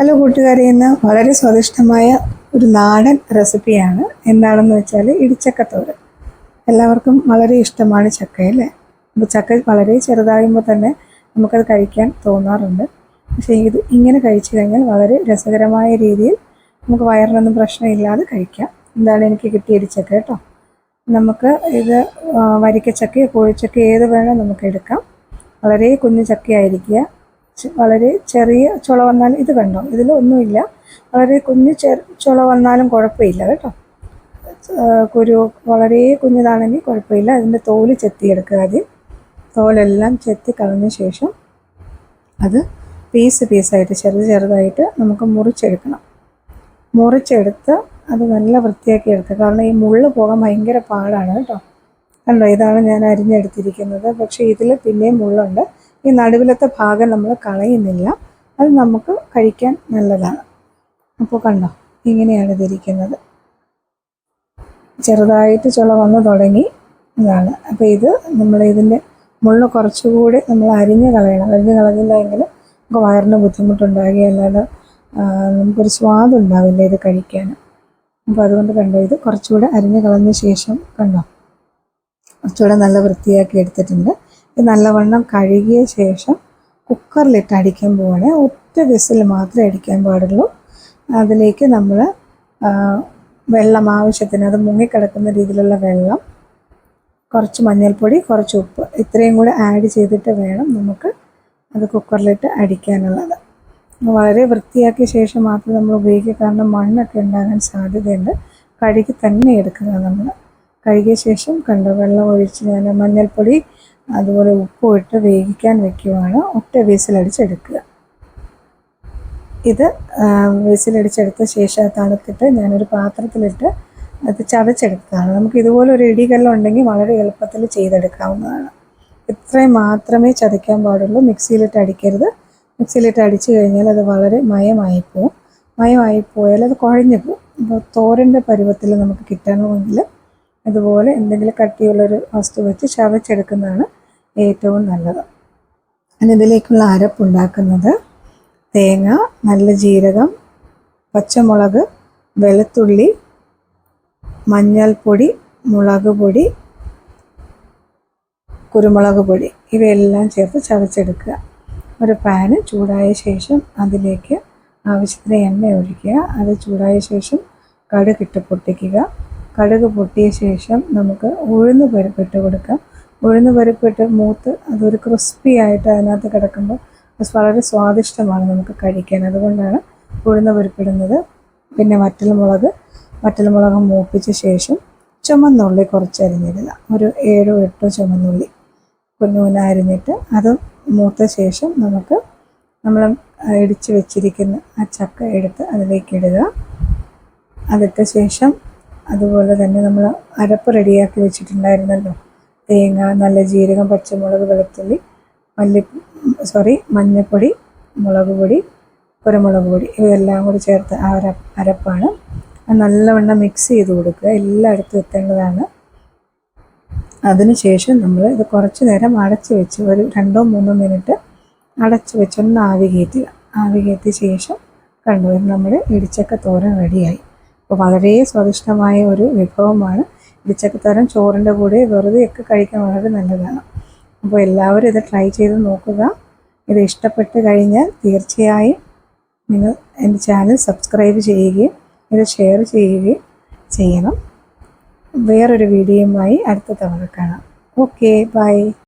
Hello കൂട്ടുകാരെ ഇന്ന് വളരെ സ്വാദിഷ്ടമായ ഒരു നാടൻ റെസിപ്പിയാണ്. എന്താണെന്ന് വെച്ചാൽ ഇടിച്ചക്കത്തോരൻ എല്ലാവർക്കും വളരെ ഇഷ്ടമാണ് ചക്ക അല്ലേ? അപ്പോൾ ചക്ക വളരെ ചെറുതാകുമ്പോൾ തന്നെ നമുക്കത് കഴിക്കാൻ തോന്നാറുണ്ട്. പക്ഷേ ഇത് ഇങ്ങനെ കഴിച്ചു കഴിഞ്ഞാൽ വളരെ രസകരമായ രീതിയിൽ നമുക്ക് വയറിനൊന്നും പ്രശ്നമില്ലാതെ കഴിക്കാം. എന്താണ് എനിക്ക് കിട്ടിയ ഇടിച്ചക്ക കേട്ടോ. നമുക്ക് ഇത് വരിക്കച്ചക്കയോ കോഴിച്ചക്കയോ ഏത് വേണോ നമുക്ക് എടുക്കാം. വളരെ കുഞ്ഞു ചക്കയായിരിക്കുക. വളരെ ചെറിയ ചുള വന്നാലും ഇത് കണ്ടോ? ഇതിലൊന്നുമില്ല വളരെ കുഞ്ഞു ചെ ചുള വന്നാലും കുഴപ്പമില്ല കേട്ടോ. കുരു വളരെ കുഞ്ഞതാണെങ്കിൽ കുഴപ്പമില്ല. അതിന്റെ തോൽ ചെത്തിയെടുക്കുക ആദ്യം. തോലെല്ലാം ചെത്തി കളഞ്ഞ ശേഷം അത് പീസ് പീസായിട്ട് ചെറുത് ചെറുതായിട്ട് നമുക്ക് മുറിച്ചെടുക്കണം. മുറിച്ചെടുത്ത് അത് നല്ല വൃത്തിയാക്കി എടുക്കുക. കാരണം ഈ മുള്ള് പോകാൻ ഭയങ്കര പാടാണ് കേട്ടോ. കണ്ടോ? ഇതാണ് ഞാൻ അരിഞ്ഞെടുത്തിരിക്കുന്നത്. പക്ഷേ ഇതിൽ പിന്നെയും മുള്ളുണ്ട്. ഈ നടുവിലത്തെ ഭാഗം നമ്മൾ കളയുന്നില്ല. അത് നമുക്ക് കഴിക്കാൻ നല്ലതാണ്. അപ്പോൾ കണ്ടോ ഇങ്ങനെയാണ് ഇതിരിക്കുന്നത് ചെറുതായിട്ട് ചുള വന്നു തുടങ്ങി ഇതാണ്. അപ്പോൾ ഇത് നമ്മൾ ഇതിന്റെ മുള്ള കുറച്ചുകൂടി നമ്മൾ അരിഞ്ഞ് കളയണം. അരിഞ്ഞ് കളഞ്ഞില്ല എങ്കിൽ നമുക്ക് വയറിന് ബുദ്ധിമുട്ടുണ്ടാകുക അല്ലാതെ നമുക്കൊരു സ്വാദ് ഉണ്ടാവില്ല ഇത് കഴിക്കാൻ. അപ്പോൾ അതുകൊണ്ട് കണ്ടോ ഇത് കുറച്ചുകൂടെ അരിഞ്ഞ് കളഞ്ഞ ശേഷം കണ്ടോ കുറച്ചുകൂടെ നല്ല വൃത്തിയാക്കി എടുത്തിട്ടുണ്ട്. നല്ലവണ്ണം കഴുകിയ ശേഷം കുക്കറിലിട്ട് അടിക്കാൻ പോവാണ്. ഒറ്റ വിസിൽ മാത്രമേ അടിക്കാൻ പാടുള്ളൂ. അതിലേക്ക് നമ്മൾ വെള്ളം ആവശ്യത്തിന് അത് മുങ്ങിക്കിടക്കുന്ന രീതിയിലുള്ള വെള്ളം കുറച്ച് മഞ്ഞൾപ്പൊടി കുറച്ച് ഉപ്പ് ഇത്രയും കൂടെ ആഡ് ചെയ്തിട്ട് വേണം നമുക്ക് അത് കുക്കറിലിട്ട് അടിക്കാനുള്ളത്. വളരെ വൃത്തിയാക്കിയ ശേഷം മാത്രം നമ്മൾ ഉപയോഗിക്കുക. കാരണം മണ്ണൊക്കെ ഉണ്ടാകാൻ സാധ്യതയുണ്ട്. കഴുകി തന്നെ എടുക്കുക നമ്മൾ കഴുകിയ ശേഷം കണ്ട വെള്ളം ഒഴിച്ച് ഞാൻ മഞ്ഞൾപ്പൊടി അതുപോലെ ഉപ്പും ഇട്ട് വേവിക്കാൻ വെക്കുവാണ്. ഒറ്റ വീസിലടിച്ചെടുക്കുക. ഇത് വീസിലടിച്ചെടുത്ത ശേഷം തണുത്തിട്ട് ഞാനൊരു പാത്രത്തിലിട്ട് അത് ചതച്ചെടുത്തതാണ്. നമുക്ക് ഇതുപോലെ ഒരു ഇടികല്ല് ഉണ്ടെങ്കിൽ വളരെ എളുപ്പത്തിൽ ചെയ്തെടുക്കാവുന്നതാണ്. ഇത്രയും മാത്രമേ ചതയ്ക്കാൻ പാടുള്ളൂ. മിക്സിയിലിട്ട് അടിക്കരുത്. മിക്സിയിലിട്ട് അടിച്ചു കഴിഞ്ഞാൽ അത് വളരെ മയമായി പോവും മയമായി പോയാൽ അത് കുഴഞ്ഞു പോവും അപ്പോൾ തോരന്റെ പരുവത്തിൽ നമുക്ക് കിട്ടണമെങ്കിൽ അതുപോലെ എന്തെങ്കിലും കട്ടിയുള്ളൊരു വസ്തു വെച്ച് ചതച്ചെടുക്കുന്നതാണ് ഏറ്റവും നല്ലത്. ഇതിലേക്കുള്ള അരപ്പുണ്ടാക്കുന്നത് തേങ്ങ നല്ല ജീരകം പച്ചമുളക് വെളുത്തുള്ളി മഞ്ഞൾപ്പൊടി മുളക് പൊടി കുരുമുളക് പൊടി. ഇവയെല്ലാം ചേർത്ത് ചതച്ചെടുക്കുക. ഒരു പാന് ചൂടായ ശേഷം അതിലേക്ക് ആവശ്യത്തിന് എണ്ണ ഒഴിക്കുക. അത് ചൂടായ ശേഷം കടുകിട്ട് പൊട്ടിക്കുക. കടുക് പൊട്ടിയ ശേഷം നമുക്ക് ഉഴുന്ന് പരിപ്പിട്ട് കൊടുക്കാം. ഉഴുന്ന് പരിപ്പിട്ട് മൂത്ത് അതൊരു ക്രിസ്പി ആയിട്ട് അതിനകത്ത് കിടക്കുമ്പോൾ അത് വളരെ സ്വാദിഷ്ടമാണ് നമുക്ക് കഴിക്കാൻ. അതുകൊണ്ടാണ് ഉഴുന്ന് പരിപ്പിടുന്നത്. പിന്നെ വറ്റൽമുളക് വറ്റൽമുളക് മൂപ്പിച്ച ശേഷം ചുമന്നുള്ളി കുറച്ച് അരിഞ്ഞിടുക. ഒരു ഏഴോ എട്ടോ ചുമന്നുള്ളി കുഞ്ഞുകുഞ്ഞ അരിഞ്ഞിട്ട് അത് മൂത്ത ശേഷം നമുക്ക് നമ്മൾ ഇടിച്ച് വെച്ചിരിക്കുന്ന ആ ചക്ക എടുത്ത് അതിലേക്ക് ഇടുക. അതിട്ട ശേഷം അതുപോലെ തന്നെ നമ്മൾ അരപ്പ് റെഡിയാക്കി വെച്ചിട്ടുണ്ടായിരുന്നല്ലോ. തേങ്ങ നല്ല ജീരകം പച്ചമുളക് വെളുത്തുള്ളി മല്ലി സോറി മഞ്ഞൾപ്പൊടി മുളക് പൊടി കുരുമുളക് പൊടി ഇവയെല്ലാം കൂടി ചേർത്ത് ആ ഒരു അരപ്പാണ്. നല്ലവണ്ണം മിക്സ് ചെയ്ത് കൊടുക്കുക. എല്ലായിടത്തും എത്തേണ്ടതാണ്. അതിനുശേഷം നമ്മൾ ഇത് കുറച്ച് നേരം അടച്ച് വെച്ച് ഒരു രണ്ടോ മൂന്നോ മിനിറ്റ് അടച്ച് വെച്ചൊന്ന് ആവി കയറ്റുക ആവി കയറ്റിയ ശേഷം കണ്ടുവരും നമ്മുടെ ഇടിച്ചക്ക തോരൻ റെഡിയായി അപ്പോൾ വളരെ സ്വാദിഷ്ടമായ ഒരു വിഭവമാണ്. ഇടിച്ചക്കത്തരം ചോറിന്റെ കൂടെ വെറുതെയൊക്കെ കഴിക്കാൻ വളരെ നല്ലതാണ്. അപ്പോൾ എല്ലാവരും ഇത് ട്രൈ ചെയ്ത് നോക്കുക. ഇത് ഇഷ്ടപ്പെട്ട് കഴിഞ്ഞാൽ തീർച്ചയായും നിങ്ങൾ എന്റെ ചാനൽ സബ്സ്ക്രൈബ് ചെയ്യുകയും ഇത് ഷെയർ ചെയ്യുകയും ചെയ്യണം. വേറൊരു വീഡിയോയുമായി അടുത്ത തവണ കാണാം. Okay bye